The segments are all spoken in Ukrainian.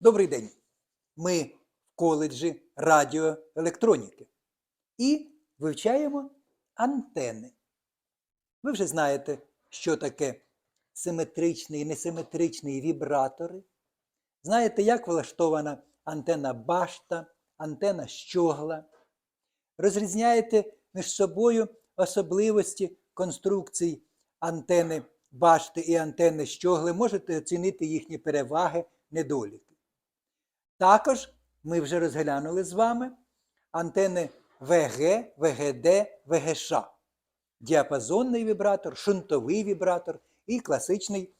Добрий день. Ми в коледжі радіоелектроніки і вивчаємо антени. Ви вже знаєте, що таке симетричний і несиметричний вібратори. Знаєте, як влаштована антенна башта, антенна щогла. Розрізняєте між собою особливості конструкцій антени башти і антени щогли, можете оцінити їхні переваги, недоліки. Також ми вже розглянули з вами антени ВГ, ВГД, ВГШ. Діапазонний вібратор, шунтовий вібратор і класичний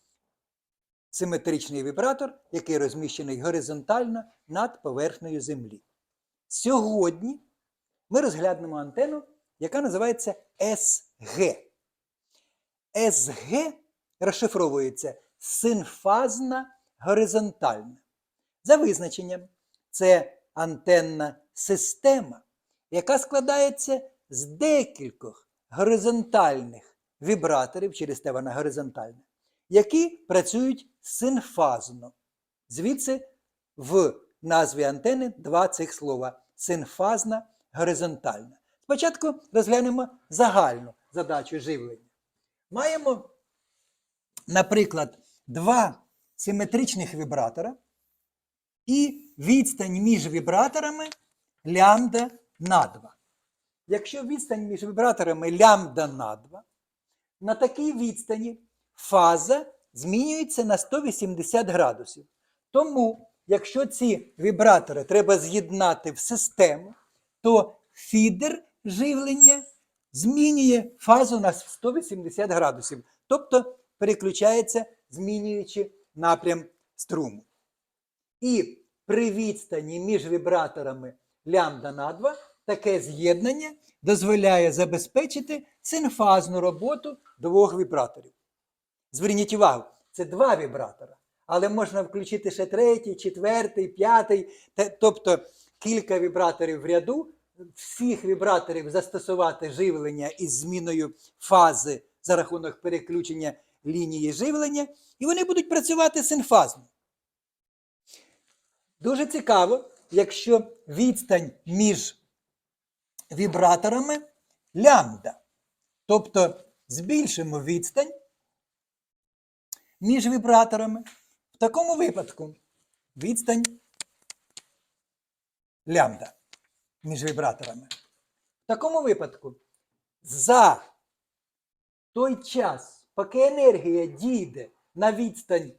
симетричний вібратор, який розміщений горизонтально над поверхнею Землі. Сьогодні ми розглянемо антенну, яка називається СГ. СГ розшифровується синфазна горизонтальна. За визначенням, це антенна система, яка складається з декількох горизонтальних вібраторів, через те вона горизонтальна, які працюють синфазно. Звідси в назві антени два цих слова синфазна горизонтальна. Спочатку розглянемо загальну задачу живлення. Маємо, наприклад, два симетричних вібратора і відстань між вібраторами лямбда на 2. Якщо відстань між вібраторами лямбда на 2, на такій відстані фаза змінюється на 180 градусів. Тому, якщо ці вібратори треба з'єднати в систему, то фідер живлення змінює фазу на 180 градусів, тобто переключається, змінюючи напрям струму. І при відстані між вібраторами лямбда на 2 таке з'єднання дозволяє забезпечити синфазну роботу двох вібраторів. Зверніть увагу, це два вібратора, але можна включити ще третій, четвертий, п'ятий, тобто кілька вібраторів в ряду, всіх вібраторів застосувати живлення із зміною фази за рахунок переключення лінії живлення, і вони будуть працювати синфазно. Дуже цікаво, якщо відстань між вібраторами лямбда. Тобто збільшимо відстань між вібраторами. В такому випадку відстань лямбда між вібраторами. В такому випадку за той час, поки енергія дійде на відстань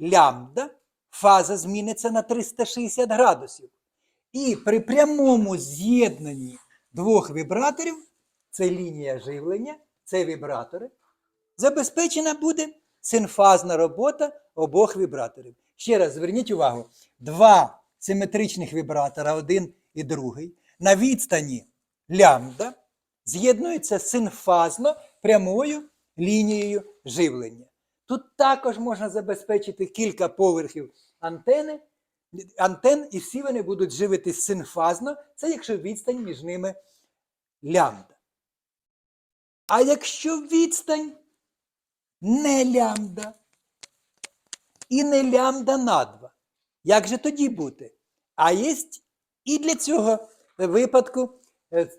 лямбда, фаза зміниться на 360 градусів. І при прямому з'єднанні двох вібраторів, це лінія живлення, це вібратори, забезпечена буде синфазна робота обох вібраторів. Ще раз зверніть увагу: два симетричних вібратора, один і другий, на відстані лямбда з'єднуються синфазно прямою лінією живлення. Тут також можна забезпечити кілька поверхів антени, антен, і всі вони будуть живитись синфазно, це якщо відстань між ними лямбда. А якщо відстань не лямбда і не лямбда на 2, як же тоді бути? А є і для цього випадку е,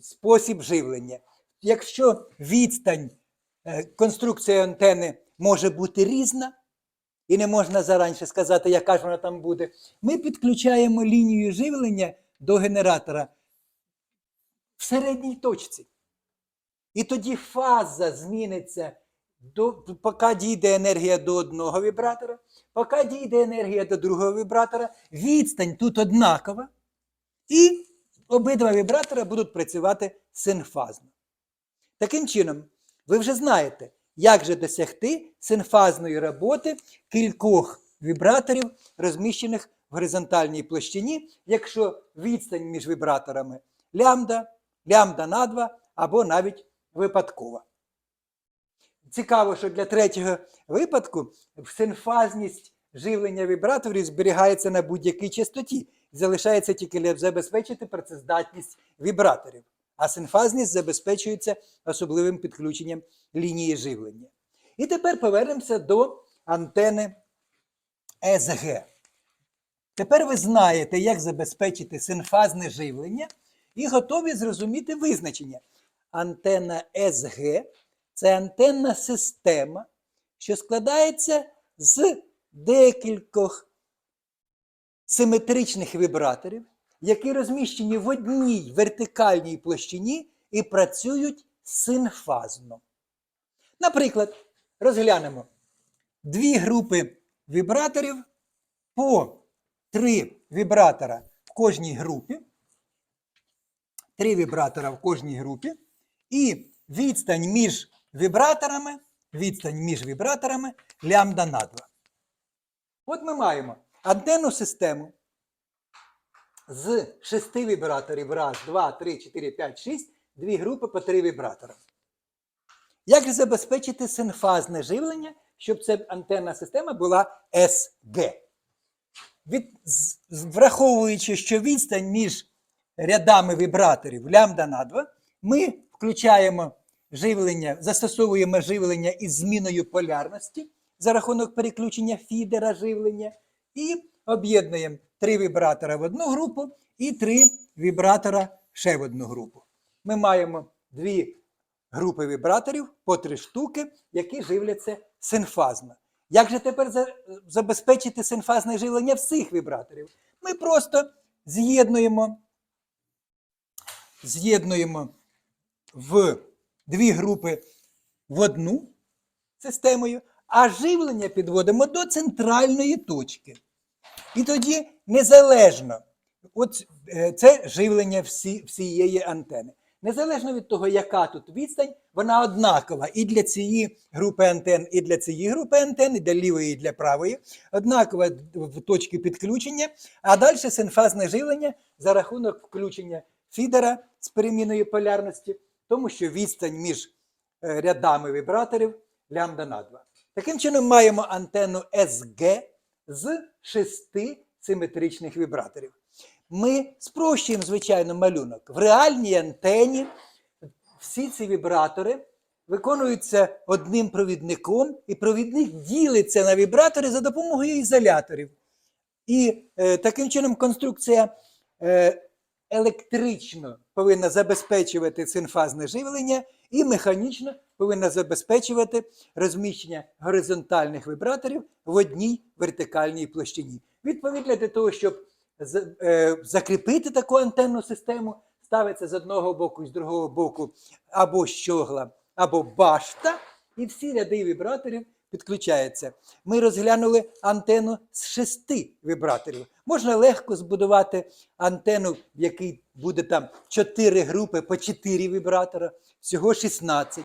спосіб живлення. Якщо відстань е, конструкції антени може бути різна, і не можна зараніше сказати, яка ж вона там буде, ми підключаємо лінію живлення до генератора в середній точці. І тоді фаза зміниться, до, поки дійде енергія до одного вібратора, поки дійде енергія до другого вібратора, відстань тут однакова, і обидва вібратора будуть працювати синфазно. Таким чином, ви вже знаєте, як же досягти синфазної роботи кількох вібраторів, розміщених в горизонтальній площині, якщо відстань між вібраторами лямбда, лямбда на 2 або навіть випадкова. Цікаво, що для третього випадку синфазність живлення вібраторів зберігається на будь-якій частоті. Залишається тільки забезпечити працездатність вібраторів, а синфазність забезпечується особливим підключенням лінії живлення. І тепер повернемося до антени СГ. Тепер ви знаєте, як забезпечити синфазне живлення і готові зрозуміти визначення. Антенна СГ це антенна система, що складається з декількох симетричних вібраторів, які розміщені в одній вертикальній площині і працюють синфазно. Наприклад, розглянемо дві групи вібраторів по три вібратора в кожній групі. Три вібратора в кожній групі. І відстань між вібраторами, відстань між вібраторами лямбда на 2. От ми маємо антенну систему з шести вібраторів. Раз, два, три, чотири, п'ять, шість. Дві групи по три вібратора. Як забезпечити синфазне живлення, щоб ця антенна система була СГ? Від, враховуючи, що відстань між рядами вібраторів лямбда на 2, ми включаємо живлення, застосовуємо живлення із зміною полярності за рахунок переключення фідера живлення і об'єднуємо три вібратора в одну групу і три вібратора ще в одну групу. Ми маємо дві групи вібраторів по три штуки, які живляться синфазно. Як же тепер забезпечити синфазне живлення всіх вібраторів? Ми просто з'єднуємо, з'єднуємо в дві групи в одну системою, а живлення підводимо до центральної точки. І тоді незалежно, от е, це живлення всі, всієї антени. Незалежно від того, яка тут відстань, вона однакова і для цієї групи антен, і для цієї групи антен, і для лівої, і для правої, однакова в точці підключення, а далі синфазне живлення за рахунок включення фідера з переміною полярності, тому що відстань між е, рядами вібраторів лямбда на 2. Таким чином маємо антенну СГ з шести симетричних вібраторів. Ми спрощуємо, звичайно, малюнок. В реальній антені всі ці вібратори виконуються одним провідником, і провідник ділиться на вібратори за допомогою ізоляторів. І е, таким чином конструкція е, електрично повинна забезпечувати синфазне живлення і механічно повинна забезпечувати розміщення горизонтальних вібраторів в одній вертикальній площині. Відповідно для того, щоб е, закріпити таку антенну систему, ставиться з одного боку і з другого боку або щогла, або башта, і всі ряди вібраторів підключаються. Ми розглянули антенну з шести вібраторів. Можна легко збудувати антенну, в якій буде там чотири групи по чотири вібратора, всього 16.